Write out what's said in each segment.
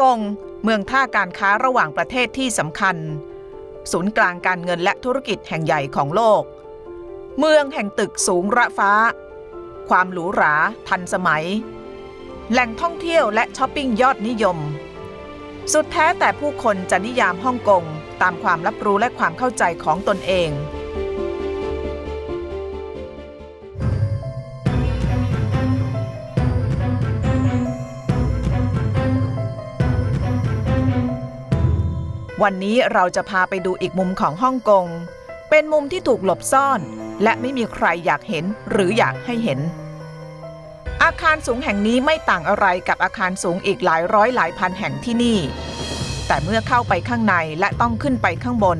กง เมืองท่าการค้าระหว่างประเทศที่สำคัญ ศูนย์กลางการเงินและธุรกิจแห่งใหญ่ของโลก เมืองแห่งตึกสูงระฟ้า ความหรูหราทันสมัย แหล่งท่องเที่ยวและช้อปปิ้งยอดนิยม สุดแท้แต่ผู้คนจะนิยามฮ่องกงตามความรับรู้และความเข้าใจของตนเอง วันนี้เราจะพาไปดูอีกมุมของฮ่องกง เป็นมุมที่ถูกหลบซ่อน และไม่มีใครอยากเห็นหรืออยากให้เห็น อาคารสูงแห่งนี้ไม่ต่างอะไรกับอาคารสูงอีกหลายร้อยหลายพันแห่งที่นี่ แต่เมื่อเข้าไปข้างในและต้องขึ้นไปข้างบน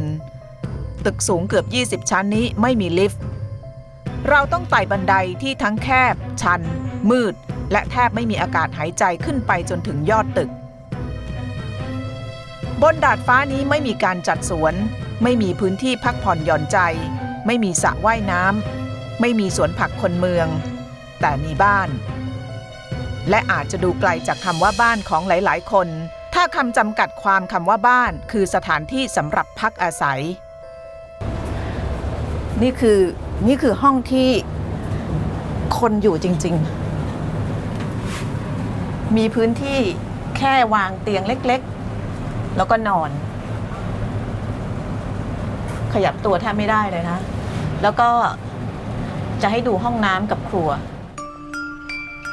ตึกสูงเกือบ 20 ชั้นนี้ไม่มีลิฟต์ เราต้องไต่บันไดที่ทั้งแคบ ชัน มืด และแทบไม่มีอากาศหายใจขึ้นไปจนถึงยอดตึก บนดาดฟ้านี้ไม่มีการจัดสวน ไม่มีพื้นที่พักผ่อนหย่อนใจ ไม่มีสระว่ายน้ำไม่มีสวนผักคนเมือง แต่มีบ้าน และอาจจะดูไกลจากคำว่าบ้านของหลาย ๆ คน ถ้าคำจำกัดความคำว่าบ้าน คือสถานที่สำหรับพักอาศัย นี่คือนี่คือห้องที่คนอยู่จริง ๆ มีพื้นที่แค่วางเตียงเล็กๆ แล้วก็นอน ขยับตัวแทบไม่ได้เลยนะ แล้วก็จะให้ดูห้องน้ำกับครัว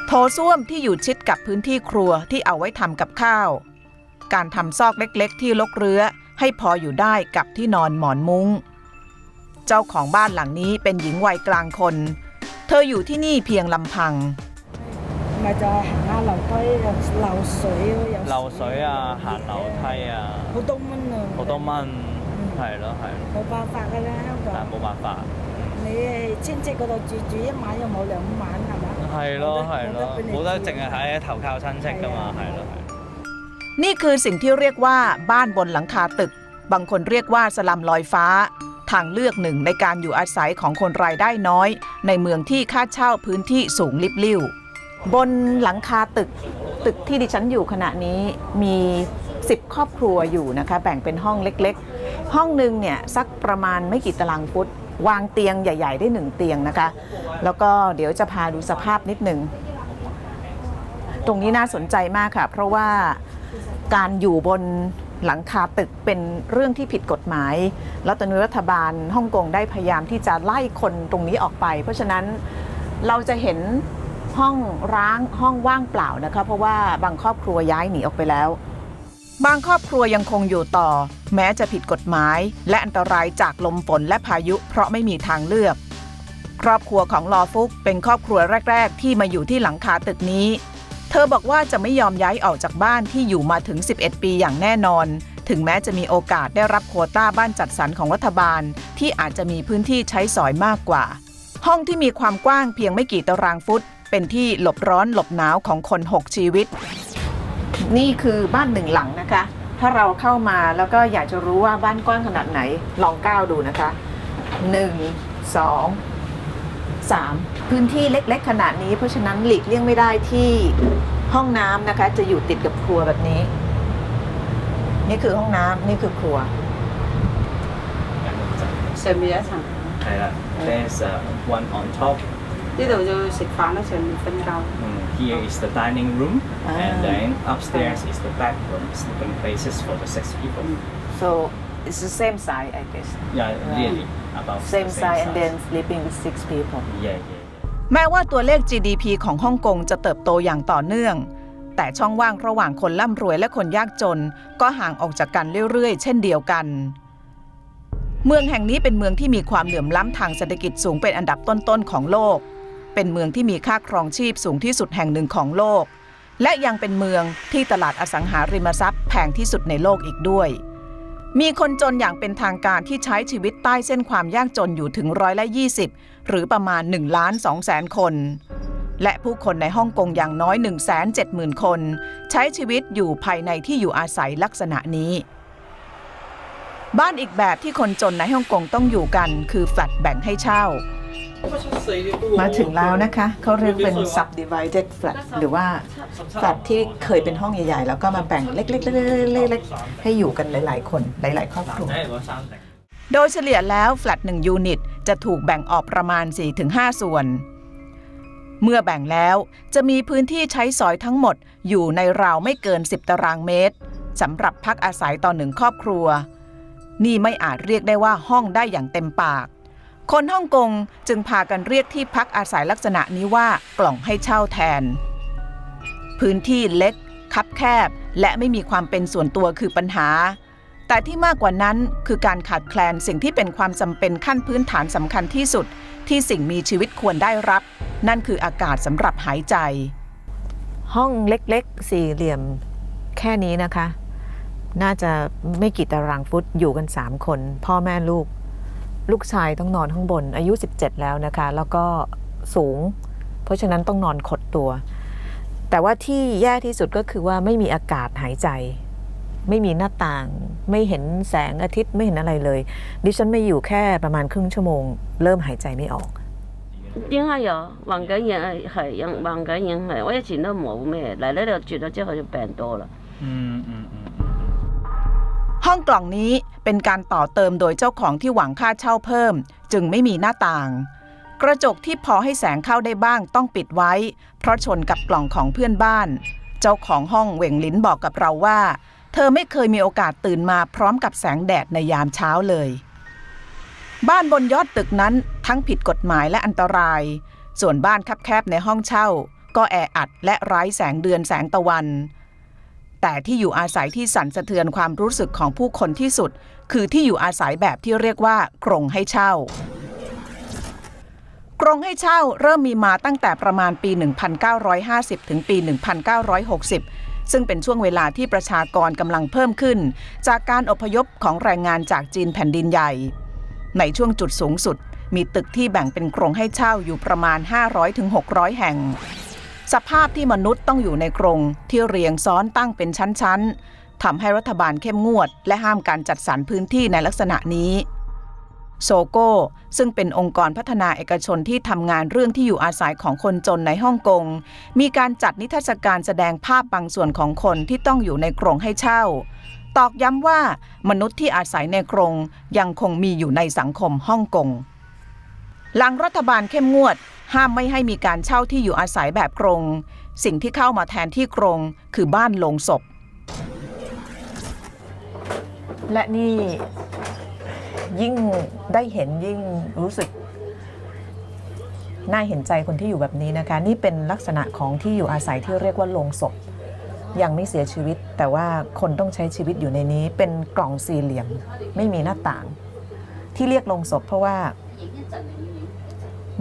โถส้วมที่อยู่ชิดกับพื้นที่ครัวที่เอาไว้ทำกับข้าว การทำซอกเล็กๆ ที่ลกเรื้อให้พออยู่ได้กับที่นอนหมอนมุง้ง เจ้าของบ้านหลังนี้เป็นหญิงวัยกลางคน เธออยู่ที่นี่เพียงลำพัง 咪就系行下楼梯又漏水咯，有漏水啊，行楼梯啊，好多蚊啊，好多蚊，系咯系咯，冇办法㗎啦，香但系港。冇办法，你系亲戚嗰度住住一晚又冇两晚系嘛？系咯系咯，冇得净系系。喺投靠亲戚㗎嘛，系咯系。 นี่คือสิ่งที่เรียกว่าบ้านบนหลังคาตึก บางคนเรียกว่าสลัมลอยฟ้า ทางเลือกหนึ่งในการอยู่อาศัยของคนรายได้น้อย ในเมืองที่ค่าเช่าพื้นที่สูงลิบลิ่ว บนหลังคาตึกตึกที่ดิฉันอยู่ขณะนี้มี 10 ครอบครัวอยู่นะคะ แบ่งเป็นห้องเล็กๆ ห้องหนึ่งเนี่ยสักประมาณไม่กี่ตารางฟุต วางเตียงใหญ่ ๆ ได้หนึ่งเตียงนะคะ แล้วก็เดี๋ยวจะพาดูสภาพนิดหนึ่งตรงนี้น่าสนใจมากค่ะ เพราะว่าการอยู่บนหลังคาตึกเป็นเรื่องที่ผิดกฎหมาย แล้วตอนนี้รัฐบาลฮ่องกงได้พยายามที่จะไล่คนตรงนี้ออกไป เพราะฉะนั้นเราจะเห็น ห้องร้างห้องว่างเปล่านะคะเพราะว่าบางครอบครัวย้ายหนีออกไปแล้ว บางครอบครัวยังคงอยู่ต่อ แม้จะผิดกฎหมาย และอันตรายจากลมฝนและพายุเพราะไม่มีทางเลือก ครอบครัวของลอฟุกเป็นครอบครัวแรก ๆ ที่มาอยู่ที่หลังคาตึกนี้ เธอบอกว่าจะไม่ยอมย้ายออกจากบ้านที่อยู่มาถึง 11 ปีอย่างแน่นอน ถึงแม้จะมีโอกาสได้รับโควต้าบ้านจัดสรรของรัฐบาล ที่อาจจะมีพื้นที่ใช้สอยมากกว่าห้องที่มีความกว้างเพียงไม่กี่ตารางฟุต เป็นที่หลบร้อนหลบหนาวของคน 6 ชีวิต นี่คือบ้านหนึ่งหลังนะคะ ถ้าเราเข้ามาแล้วก็อยากจะรู้ว่าบ้านกว้างขนาดไหน ลองก้าวดูนะคะ 1 2 3 พื้นที่เล็ก ๆ ขนาดนี้ เพราะฉะนั้นหลีกเลี่ยงไม่ได้ที่ห้องน้ำนะคะ จะอยู่ติดกับครัวแบบนี้ นี่คือห้องน้ำนี่คือครัว 上面有一层，系啦，there's uh, one on top. Dito yung sit foundation, different round. Here is the dining room, ah. and then upstairs is the bathroom, sleeping places for the six people. So it's the same size, I guess. Yeah, really. About same, the same size, size and then sleeping with six people. Yeah, yeah. แม้ว่าตัวเลข GDP ของฮ่องกงจะเติบโตอย่างต่อเนื่อง แต่ช่องว่างระหว่างคนร่ำรวยและคนยากจน ก็ห่างออกจากกันเรื่อยๆ เช่นเดียวกัน เมืองแห่งนี้เป็นเมืองที่มีความเหลื่อมล้ำทางเศรษฐกิจสูงเป็นอันดับต้นๆของโลก เป็นเมืองที่มีค่าครองชีพสูงที่สุดแห่งหนึ่งของโลก และยังเป็นเมืองที่ตลาดอสังหาริมทรัพย์แพงที่สุดในโลกอีกด้วย มีคนจนอย่างเป็นทางการที่ใช้ชีวิตใต้เส้นความยากจนอยู่ถึงร้อยละ20 หรือประมาณ1ล้าน2แสนคน และผู้คนในฮ่องกงอย่างน้อย 1 7 0 0 0 0 คน ใช้ชีวิตอยู่ภายในที่อยู่อาศัยลักษณะนี้บ้านอีกแบบที่คนจนในฮ่องกงต้องอยู่กันคือแฟลตแบ่งให้เช่า มาถึงแล้วนะคะเขาเรียกเป็น subdivided flat หรือว่า flat ที่เคยเป็นห้องใหญ่ๆ แล้วก็มาแบ่งเล็กๆๆๆให้อยู่กันหลายๆ คนหลาย ๆ ครอบครัว โดยเฉลี่ยแล้วแฟลต1ยูนิตจะถูกแบ่งออกประมาณ 4-5 ส่วน เมื่อแบ่งแล้วจะมีพื้นที่ใช้สอยทั้งหมดอยู่ในราวไม่เกิน 10 ตารางเมตรสำหรับพักอาศัยต่อหนึ่งครอบครัว นี่ไม่อาจเรียกได้ว่าห้องได้อย่างเต็มปาก คนฮ่องกงจึงพากันเรียกที่พักอาศัยลักษณะนี้ว่ากล่องให้เช่าแทน พื้นที่เล็ก คับแคบ และไม่มีความเป็นส่วนตัวคือปัญหา แต่ที่มากกว่านั้นคือการขาดแคลนสิ่งที่เป็นความจำเป็นขั้นพื้นฐานสำคัญที่สุด ที่สิ่งมีชีวิตควรได้รับ นั่นคืออากาศสำหรับหายใจ ห้องเล็กๆ สี่เหลี่ยมแค่นี้นะคะ น่าจะไม่กี่ตารางฟุตอยู่กัน 3 คน พ่อแม่ลูก ลูกชายต้องนอนข้างบนอายุ 17 แล้วนะคะ แล้วก็สูง เพราะฉะนั้นต้องนอนขดตัว แต่ว่าที่แย่ที่สุดก็คือว่าไม่มีอากาศหายใจ ไม่มีหน้าต่าง ไม่เห็นแสงอาทิตย์ไม่เห็นอะไรเลย ดิฉันไม่อยู่แค่ประมาณครึ่งชั่วโมง เริ่มหายใจไม่ออก 应该有黄紧嘢系应黄紧影系，我以前都冇咩，嚟呢度住咗之后就病多啦。嗯嗯嗯。 ห้องกล่องนี้เป็นการต่อเติมโดยเจ้าของที่หวังค่าเช่าเพิ่ม จึงไม่มีหน้าต่าง กระจกที่พอให้แสงเข้าได้บ้างต้องปิดไว้ เพราะชนกับกล่องของเพื่อนบ้าน เจ้าของห้องเหว่งลิ้นบอกกับเราว่า เธอไม่เคยมีโอกาสตื่นมาพร้อมกับแสงแดดในยามเช้าเลย บ้านบนยอดตึกนั้นทั้งผิดกฎหมายและอันตราย ส่วนบ้านคับแคบในห้องเช่า ก็แออัดและไร้แสงเดือนแสงตะวัน แต่ที่อยู่อาศัยที่สั่นสะเทือนความรู้สึกของผู้คนที่สุด คือที่อยู่อาศัยแบบที่เรียกว่ากรงให้เช่ากรงให้เช่าเริ่มมีมาตั้งแต่ประมาณปี 1950 ถึงปี 1960 ซึ่งเป็นช่วงเวลาที่ประชากรกำลังเพิ่มขึ้น จากการอพยพของแรงงานจากจีนแผ่นดินใหญ่ ในช่วงจุดสูงสุด มีตึกที่แบ่งเป็นกรงให้เช่าอยู่ประมาณ 500-600 แห่ง สภาพที่มนุษย์ต้องอยู่ในกรงที่เรียงซ้อนตั้งเป็นชั้นๆทำให้รัฐบาลเข้มงวด และห้ามการจัดสรรพื้นที่ในลักษณะนี้โซโก้ซึ่งเป็นองค์กรพัฒนาเอกชนที่ทำงานเรื่องที่อยู่อาศัยของคนจนในฮ่องกง มีการจัดนิทรรศการแสดงภาพบางส่วนของคนที่ต้องอยู่ในกรงให้เช่า ตอกย้ำว่ามนุษย์ที่อาศัยในกรงยังคงมีอยู่ในสังคมฮ่องกง หลังรัฐบาลเข้มงวด ห้ามไม่ให้มีการเช่าที่อยู่อาศัยแบบกรง สิ่งที่เข้ามาแทนที่กรงคือบ้านลงศพ และนี่ยิ่งได้เห็นยิ่งรู้สึกน่าเห็นใจคนที่อยู่แบบนี้นะคะ นี่เป็นลักษณะของที่อยู่อาศัยที่เรียกว่าโลงศพ ยังไม่เสียชีวิต แต่ว่าคนต้องใช้ชีวิตอยู่ในนี้ เป็นกล่องสี่เหลี่ยม ไม่มีหน้าต่าง ที่เรียกโลงศพเพราะว่า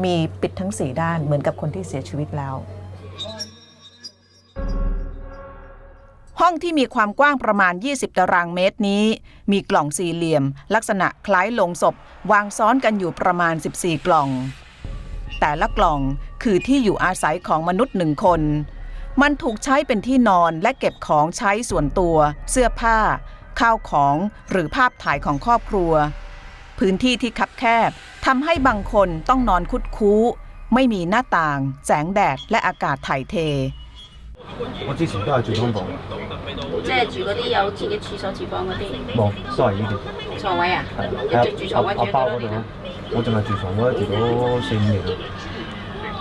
มีปิดทั้งสี่ด้านเหมือนกับคนที่เสียชีวิตแล้ว ห้องที่มีความกว้างประมาณ 20 ตารางเมตรนี้ มีกล่องสี่เหลี่ยม ลักษณะคล้ายโลงศพ วางซ้อนกันอยู่ประมาณ 14 กล่อง แต่ละกล่องคือที่อยู่อาศัยของมนุษย์หนึ่งคน มันถูกใช้เป็นที่นอนและเก็บของใช้ส่วนตัว เสื้อผ้า ข้าวของหรือภาพถ่ายของครอบครัว พื้นที่ที่คับแคบทำให้บางคนต้องนอนคุดคู้ ไม่มีหน้าต่าง แสงแดดและอากาศถ่ายเท 我之前都系住劏房，即系住嗰啲有自己厕所、厨房嗰啲冇都系呢啲，床位啊？系一直住床位住阿咗包嗰度咯几多年啊？。我净系住床位住咗四五年，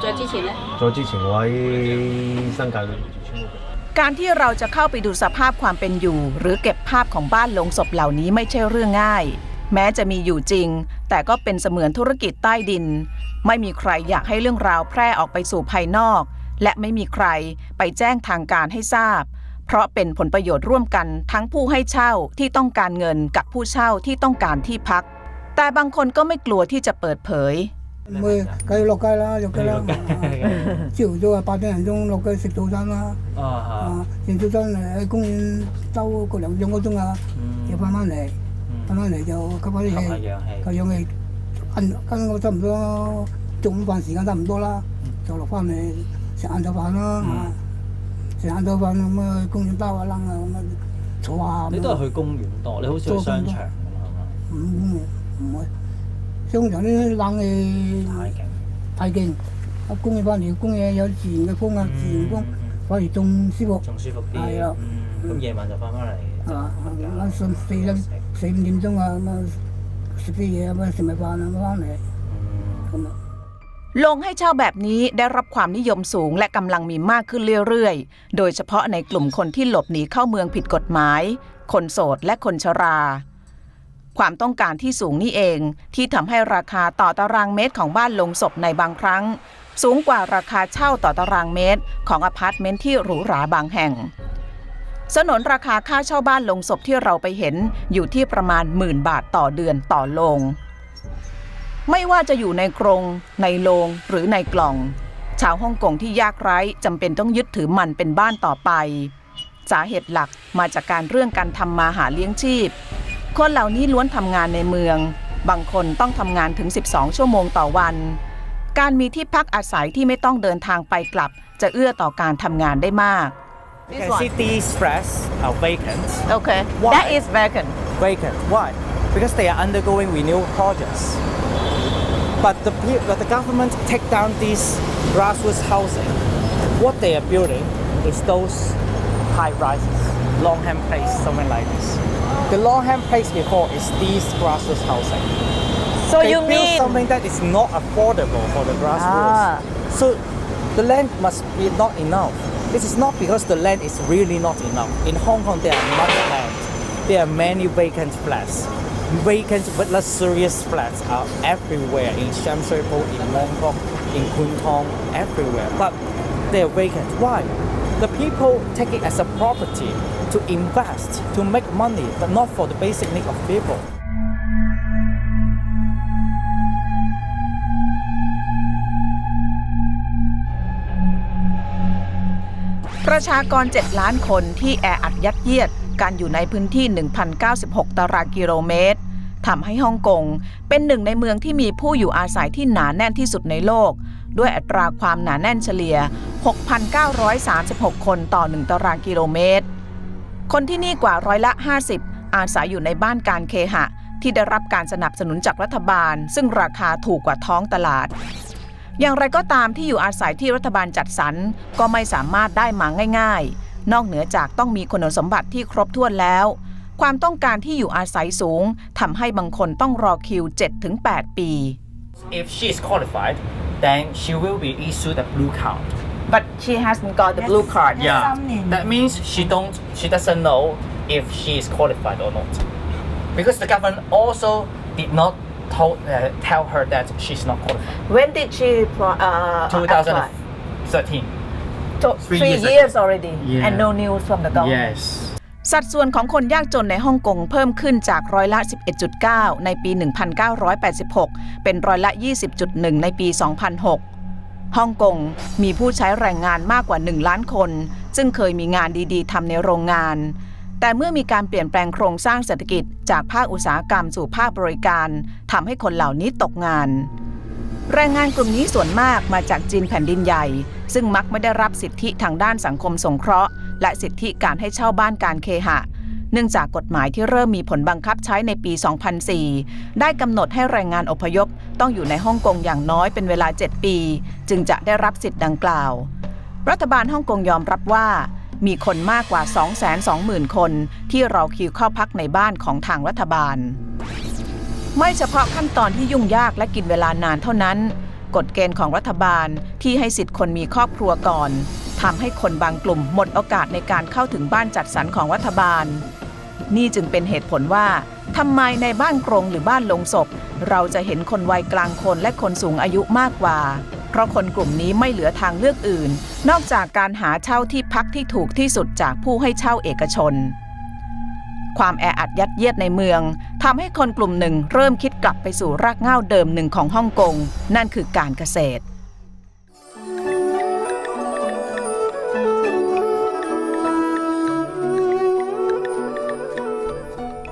再之前咧？再之前我喺新界嗰度住村屋嘅。 การที่เราจะเข้าไปดูสภาพความเป็นอยู่ หรือเก็บภาพของบ้านลงศพเหล่านี้ไม่ใช่เรื่องง่าย แม้จะมีอยู่จริง แต่ก็เป็นเสมือนธุรกิจใต้ดิน ไม่มีใครอยากให้เรื่องราวแพร่ออกไปสู่ภายนอก และไม่มีใครไปแจ้งทางการให้ทราบ เพราะเป็นผลประโยชน์ร่วมกันทั้งผู้ให้เช่าที่ต้องการเงินกับผู้เช่าที่ต้องการที่พัก แต่บางคนก็ไม่กลัวที่จะเปิดเผย mới cái lọc cái là lọc cái là chịu cho bà thế trong lọc cái xịt tủ sang là จัง tủ sang này cũng tao có lọc trong cái chung ะเดี๋ phải mang này 個鐘啊，又翻返嚟，翻返嚟就吸翻啲吸下氣，氧氣吸氧氣，跟跟我差唔多中午飯時間差唔多啦，就落翻嚟食晏晝飯啦，啊食晏晝飯咁啊公園兜下躝啊咁啊坐下咁啊。你都係去公園多，你好似去商場咁係嘛？唔唔會，商場啲冷氣太勁。 太勁。啊，工業翻嚟，工業有自然嘅風啊，自然風反而仲舒服，仲舒服啲。係啊嗯，咁夜晚就翻返嚟。 Sen stilen, sevdiğim zaman ลงให้เช่าแบบนี้ได้รับความนิยมสูงและกำลังมีมากขึ้นเรื่อยๆ โดยเฉพาะในกลุ่มคนที่หลบหนีเข้าเมืองผิดกฎหมาย คนโสดและคนชรา ความต้องการที่สูงนี่เองที่ทำให้ราคาต่อตารางเมตรของบ้านลงศพในบางครั้ง สูงกว่าราคาเช่าต่อตารางเมตร ของอพาร์ตเมนต์ที่หรูหราบางแห่ง สนนราคาค่าเช่าบ้านลงศพที่เราไปเห็นอยู่ที่ประมาณหมื่นบาทต่อเดือนต่อโรงไม่ว่าจะอยู่ในกรง ในโรงหรือในกล่อง ชาวฮ่องกงที่ยากไร้จำเป็นต้องยึดถือมันเป็นบ้านต่อไป สาเหตุหลักมาจากการเรื่องการทำมาหาเลี้ยงชีพ คนเหล่านี้ล้วนทำงานในเมือง บางคนต้องทำงานถึง 12 ชั่วโมงต่อวัน การมีที่พักอาศัยที่ไม่ต้องเดินทางไปกลับ จะเอื้อต่อการทำงานได้มาก You can see these flats are vacant. Okay Why? that is vacant Vacant. Why? Because they are undergoing renewal projects. But the but the government take down these grassroots housing. What they are building is those high rises, Longham Place, something like this. The Longham Place before is these grassroots housing. so they you build mean something that is not affordable for the grassroots. Ah. So the land must be not enough. This is not because the land is really not enough. In Hong Kong, there are much land. There are many vacant flats. Vacant but luxurious flats are everywhere in Sham Shui Po, in Mong in Kwun Tong, everywhere. But they are vacant. Why? The people take it as a property to invest, to make money, but not for the basic need of people. ประชากร 7 ล้านคนที่แออัดยัดเยียดการอยู่ในพื้นที่ 1,096 ตารางกิโลเมตรทำให้ฮ่องกงเป็นหนึ่งในเมืองที่มีผู้อยู่อาศัยที่หนาแน่นที่สุดในโลก ด้วยอัตราความหนาแน่นเฉลี่ย 6,936 คนต่อ 1 ตารางกิโลเมตร คนที่นี่กว่าร้อยละ 50 อาศัยอยู่ในบ้านการเคหะ ที่ได้รับการสนับสนุนจากรัฐบาล ซึ่งราคาถูกกว่าท้องตลาด อย่างไรก็ตามที่อยู่อาศัยที่รัฐบาลจัดสรรก็ไม่สามารถได้มาง่ายๆ นอกเหนือจากต้องมีคุณสมบัติที่ครบถ้วนแล้ว ความต้องการที่อยู่อาศัยสูงทำให้บางคนต้องรอคิว 7-8 ปี If she is qualified, then she will be issued a blue card. but she hasn't got the blue card Yeah, that means she don't, she doesn't know if she is qualified or not, because the government also did not told, uh, tell her that she's not qualified. when did she uh, 2013. Three years years already Yeah. and no news from the Yes. สัดส่วนของคนยากจนในฮ่องกงเพิ่มขึ้นจากร้อยละ 11.9 ในปี 1986 เป็นร้อยละ 20.1 ในปี 2006 ฮ่องกงมีผู้ใช้แรงงานมากกว่า 1 ล้านคน ซึ่งเคยมีงานดีๆทำในโรงงาน แต่เมื่อมีการเปลี่ยนแปลงโครงสร้างเศรษฐกิจ จากภาคอุตสาหกรรมสู่ภาคบริการทำให้คนเหล่านี้ตกงาน แรงงานกลุ่มนี้ส่วนมากมาจากจีนแผ่นดินใหญ่ ซึ่งมักไม่ได้รับสิทธิทางด้านสังคมสงเคราะห์ และสิทธิการให้เช่าบ้านการเคหะ เนื่องจากกฎหมายที่เริ่มมีผลบังคับใช้ในปี 2004 ได้กำหนดให้แรงงานอพยพต้องอยู่ในฮ่องกงอย่างน้อยเป็นเวลา 7 ปี จึงจะได้รับสิทธิ์ดังกล่าว รัฐบาลฮ่องกงยอมรับว่า มีคนมากกว่า 220,000 คน ที่รอคิวเข้าพักในบ้านของทางรัฐบาล ไม่เฉพาะขั้นตอนที่ยุ่งยากและกินเวลานานเท่านั้น กฎเกณฑ์ของรัฐบาลที่ให้สิทธิ์คนมีครอบครัวก่อนทำให้คนบางกลุ่มหมดโอกาสในการเข้าถึงบ้านจัดสรรของรัฐบาล นี่จึงเป็นเหตุผลว่าทำไมในบ้านกรงหรือบ้านลงศพ เราจะเห็นคนวัยกลางคนและคนสูงอายุมากกว่า เพราะคนกลุ่มนี้ไม่เหลือทางเลือกอื่น นอกจากการหาเช่าที่พักที่ถูกที่สุดจากผู้ให้เช่าเอกชน ความแออัดยัดเยียดในเมืองทำให้คนกลุ่มหนึ่งเริ่มคิดกลับไปสู่รากเหง้าเดิมหนึ่งของฮ่องกง นั่นคือการเกษตร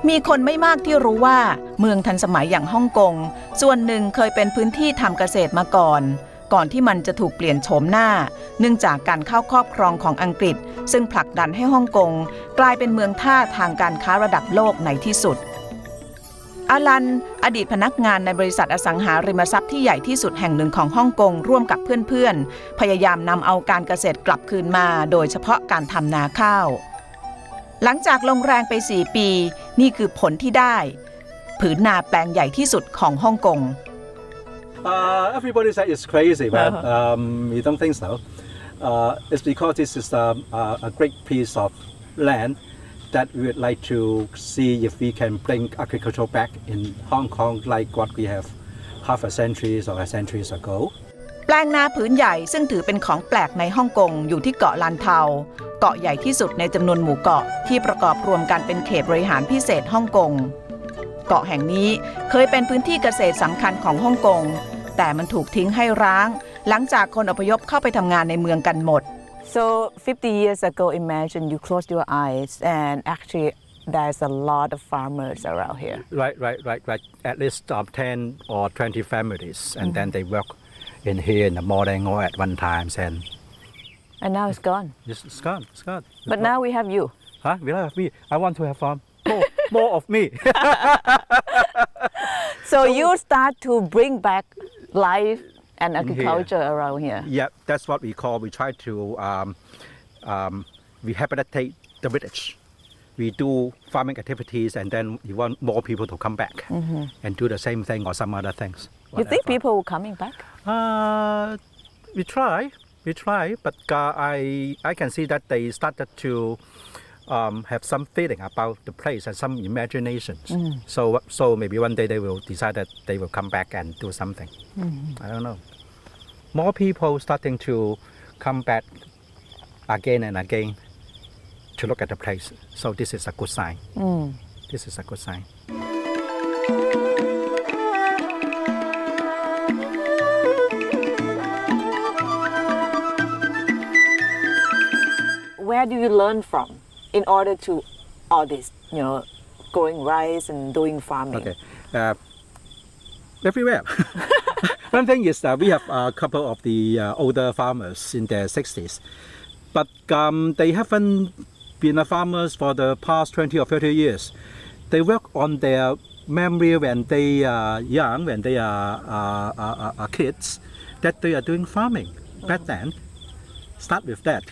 มีคนไม่มากที่รู้ว่าเมืองทันสมัยอย่างฮ่องกง ส่วนหนึ่งเคยเป็นพื้นที่ทำเกษตรมาก่อน ก่อนที่มันจะถูกเปลี่ยนโฉมหน้า เนื่องจากการเข้าครอบครองของอังกฤษ ซึ่งผลักดันให้ฮ่องกงกลายเป็นเมืองท่าทางการค้าระดับโลกในที่สุดอาลัน อดีตพนักงานในบริษัทอสังหาริมทรัพย์ที่ใหญ่ที่สุดแห่งหนึ่งของฮ่องกงร่วมกับเพื่อนๆ พยายามนำเอาการเกษตรกลับคืนมา โดยเฉพาะการทำนาข้าว หลังจากลงแรงไป 4 ปี นี่คือผลที่ได้ ผืนนาแปลงใหญ่ที่สุดของฮ่องกง Uh, everybody said it's crazy, but um, we don't think so. Uh, it's because this is um, uh, a great piece of land that we would like to see if we can bring agriculture back in Hong Kong like what we have half a century or a centuries ago. แปลงนาผืนใหญ่ซึ่งถือเป็นของแปลกในฮ่องกงอยู่ที่เกาะลันเทา เกาะใหญ่ที่สุดในจำนวนหมู่เกาะที่ประกอบรวมกันเป็นเขตบริหารพิเศษฮ่องกง เกาะแห่งนี้เคยเป็นพื้นที่เกษตรสำคัญของฮ่องกง แต่มันถูกทิ้งให้ร้าง หลังจากคนอพยพเข้าไปทำงานในเมืองกันหมด So 50 years ago, imagine you close your eyes and actually there's a lot of farmers around here. Right, right, right, right. At least um, 10 or 20 families, and then they work in here in the morning or at one time, and And now it's gone. it's, it's gone, it's gone. But now we have you. Huh? We have me. I want to have um, more, of me. So you start to bring back life and here. agriculture around here. yeah, that's what we call. We try to um, um, rehabilitate the village. We do farming activities, and then we want more people to come back and do the same thing or some other things. You think people will coming back? Uh, we try, we try, but uh, I I can see that they started to um, have some feeling about the place and some imaginations. Mm. So so maybe one day they will decide that they will come back and do something. Mm-hmm. I don't know. More people starting to come back again and again to look at the place. So this is a good sign. Mm. This is a good sign. Where do you learn from in order to all this, you know, growing rice and doing farming? Okay. Uh, everywhere. One thing is that we have a couple of the uh, older farmers in their 60s, but um, they haven't been a farmers for the past 20 or 30 years. They work on their memory when they are young, when they are, uh, are, are kids, that they are doing farming back then. Start with that.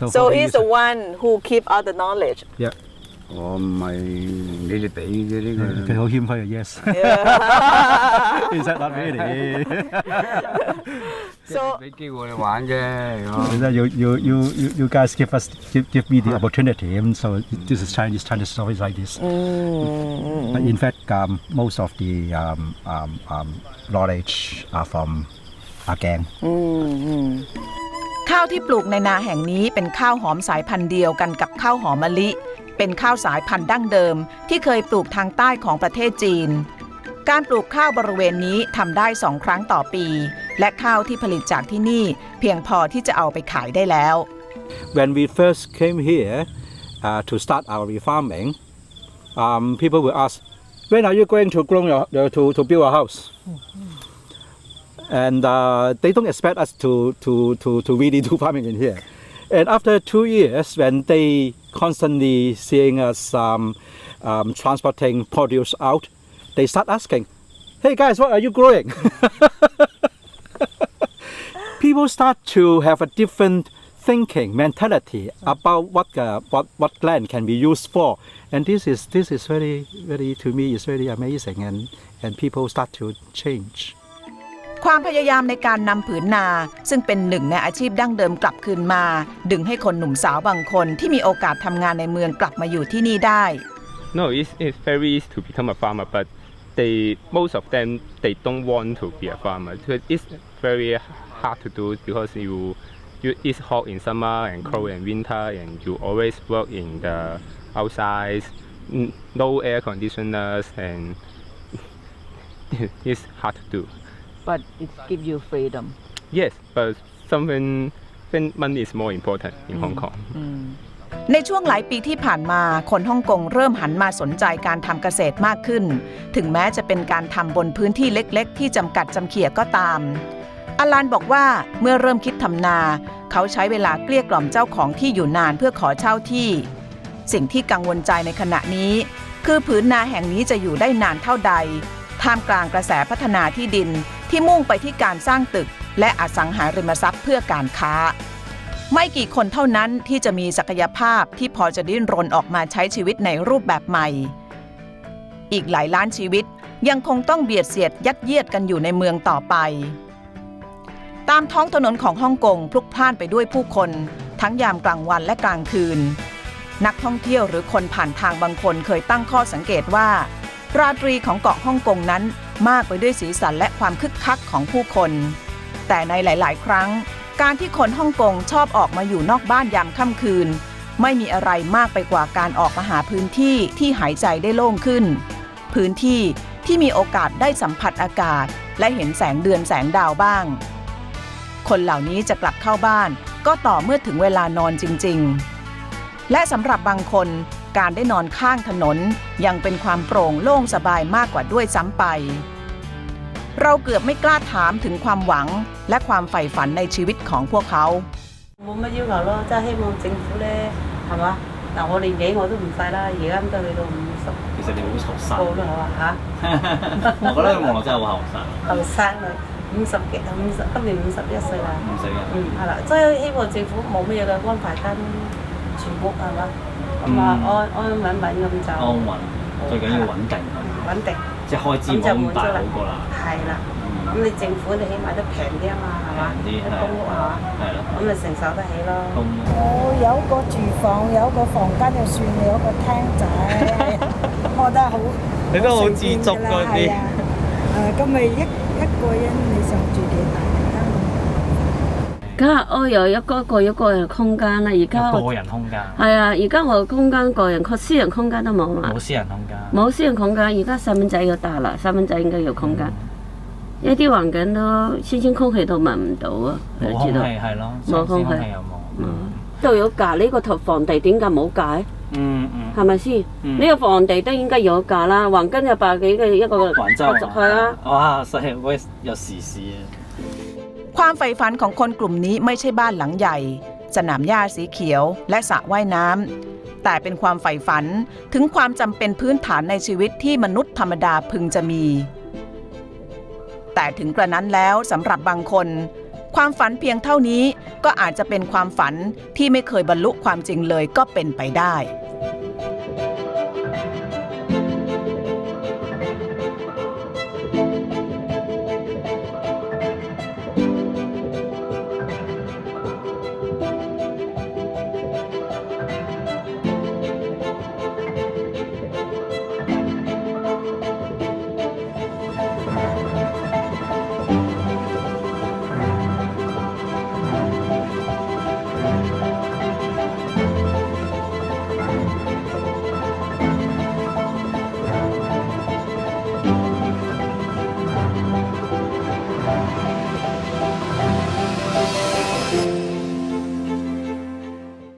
So for he's the the one who keep all the knowledge. Yeah. 我唔系你哋俾嘅呢个。佢好谦虚嘅，yes。其实 not really。 So 俾机会我哋玩啫。 You, you, you, you, you guys give us give, give me the opportunity, and so this is Chinese Chinese stories like this. But in fact, um, most of the um, um, um, knowledge are from Agang. ข้าวที่ปลูกในนาแห่งนี้เป็นข้าวหอมสายพันธุ์เดียวกันกับข้าวหอมมะลิ เป็นข้าวสายพันธุ์ดั้งเดิม ที่เคยปลูกทางใต้ของประเทศจีน การปลูกข้าวบริเวณนี้ทำได้สองครั้งต่อปี และข้าวที่ผลิตจากที่นี่ เพียงพอที่จะเอาไปขายได้แล้ว When we first came here uh, to start our re-farming, um, people will ask, "When are you going to grow your, your to, to build a house?" And uh, they don't expect us to, to, to, to really do farming in here. And after two years, when they constantly seeing us um, um, transporting produce out, they start asking, "Hey guys, what are you growing?" people start to have a different thinking mentality about what uh, what what land can be used for and this is this is very very to me is very amazing and and people start to change ความพยายามในการนำผืนนา ซึ่งเป็นหนึ่งในอาชีพดั้งเดิมกลับคืนมา ดึงให้คนหนุ่มสาวบางคนที่มีโอกาสทำงานในเมืองกลับมาอยู่ที่นี่ได้ No, it's, it's very easy to become a farmer, but they most of them they don't want to be a farmer. So It's very hard to do because you you it's hot in summer and cold in winter, and you always work in the outside, no air conditioners, and it's hard to do. But it give you freedom. Yes, but something then money is more important in Hong Kong. ในช่วงหลายปีที่ผ่านมาคนฮ่องกงเริ่มหันมาสนใจการทำเกษตรมากขึ้น ถึงแม้จะเป็นการทำบนพื้นที่เล็กๆ ที่จำกัดจำเขี่ยก็ตาม อลันบอกว่าเมื่อเริ่มคิดทำนา เขาใช้เวลาเกลี้ยกล่อมเจ้าของที่อยู่นานเพื่อขอเช่าที่ สิ่งที่กังวลใจในขณะนี้ คือผืนนาแห่งนี้จะอยู่ได้นานเท่าใด ท่ามกลางกระแสพัฒนาที่ดิน ที่มุ่งไปที่การสร้างตึก และอสังหาริมทรัพย์เพื่อการค้า ไม่กี่คนเท่านั้นที่จะมีศักยภาพที่พอจะดิ้นรนออกมาใช้ชีวิตในรูปแบบใหม่ อีกหลายล้านชีวิตยังคงต้องเบียดเสียดยัดเยียดกันอยู่ในเมืองต่อไป ตามท้องถนนของฮ่องกงพลุกพล่านไปด้วยผู้คน ทั้งยามกลางวันและกลางคืน นักท่องเที่ยวหรือคนผ่านทางบางคนเคยตั้งข้อสังเกตว่า ราตรีของเกาะฮ่องกงนั้นมากไปด้วยสีสันและความคึกคักของผู้คน แต่ในหลาย ๆ ครั้ง การที่คนฮ่องกงชอบออกมาอยู่นอกบ้านยามค่ำคืน ไม่มีอะไรมากไปกว่าการออกมาหาพื้นที่ที่หายใจได้โล่งขึ้น พื้นที่ที่มีโอกาสได้สัมผัสอากาศ และเห็นแสงเดือนแสงดาวบ้าง คนเหล่านี้จะกลับเข้าบ้าน ก็ต่อเมื่อถึงเวลานอนจริง ๆ และสำหรับบางคน การได้นอนข้างถนนยังเป็นความโปร่งโล่งสบายมากกว่าด้วยซ้ำไป เราเกือบไม่กล้าถามถึงความหวังและความใฝ่ฝันในชีวิตของพวกเขา 冇乜要求咯，即系希望政府咧，系嘛？嗱，我年纪我都唔细啦，而家咁到去到五十其实你好后生个，啦，系嘛吓？我觉得佢望落真系好后生，后生啦，五十几五十，今年五十一岁啦。唔使嘅。嗯，系啦，即系希望政府冇乜嘢嘅安排跟全屋系嘛？ 咁啊安安穩穩咁就安穩，最緊要穩定，穩定，即係開支冇咁大好過啦。係啦。咁你政府你起碼都平啲啊嘛，係嘛？平啲係公屋係嘛？係咯，咁咪承受得起咯。公屋。我有個住房，有個房間就算，有個廳仔，我覺得好。你都好自足嗰啲係啊，誒咁咪一一個人你想住幾大 間？梗係我有一個個一個人空間啦，而家我個人空間，係啊，而家我空間個人，佢私人空間都冇嘛冇，私人空間。冇私人空間，而家細蚊仔要大啦，細蚊仔應該有空間。一啲環境都新鮮空氣都聞唔到啊，你冇空知道？氣係咯，冇空氣新鮮空氣又冇。嗯就有價呢個頭房地點解冇價？嗯嗯。係咪先？嗯呢個房地都應該有價啦，橫根有百幾嘅一個環州係啊。哇！細會有時事啊！ ความใฝ่ฝันของคนกลุ่มนี้ไม่ใช่บ้านหลังใหญ่ สนามหญ้าสีเขียวและสระว่ายน้ำแต่เป็นความใฝ่ฝันถึงความจำเป็นพื้นฐานในชีวิตที่มนุษย์ธรรมดาพึงจะมี แต่ถึงกระนั้นแล้วสำหรับบางคน ความฝันเพียงเท่านี้ก็อาจจะเป็นความฝันที่ไม่เคยบรรลุความจริงเลยก็เป็นไปได้